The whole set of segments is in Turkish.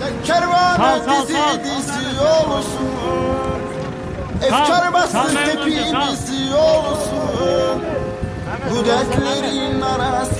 Sal, sal, dizi olsun Efkar bastı hepimizi olsun Bu dertlerin arasında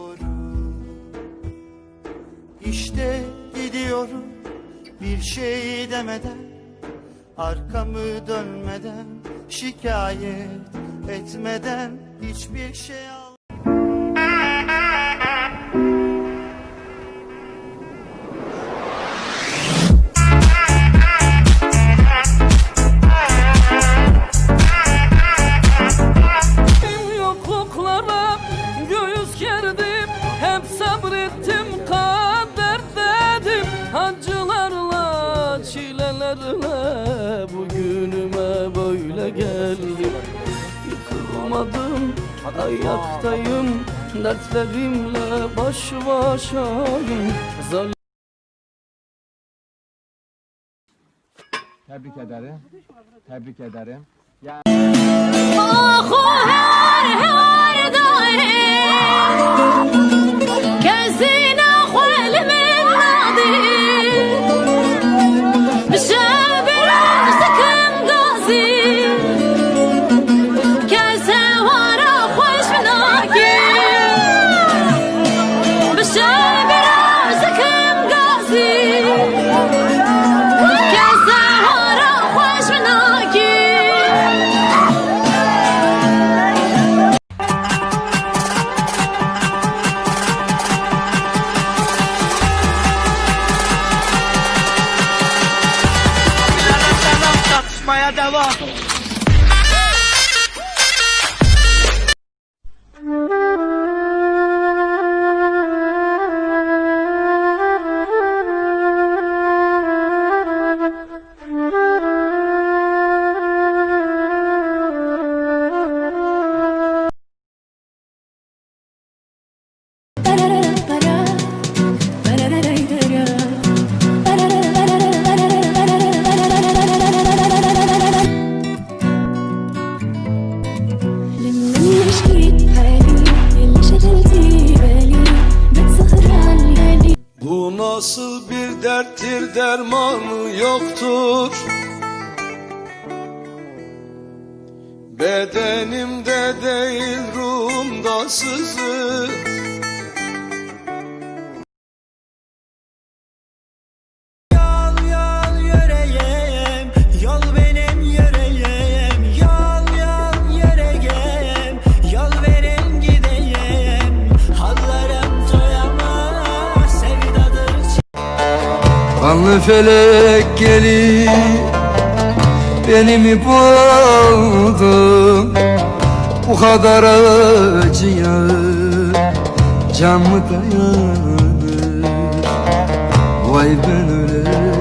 İşte gidiyorum bir şey demeden Arkamı dönmeden şikayet etmeden hiçbir şey yerle Bugünüme böyle geldim Yıkılmadım ayaktayım Dertlerimle baş başayım Zal Tebrik ederim. Tebrik ederim. Yani... Ah, oh, Dada mo. derttir dermanı yoktur. Bedenimde değil ruhumda sızır Kanlı felek gelip Beni mi buldun Bu kadar acıya Can mı dayanır? Vay ben öyle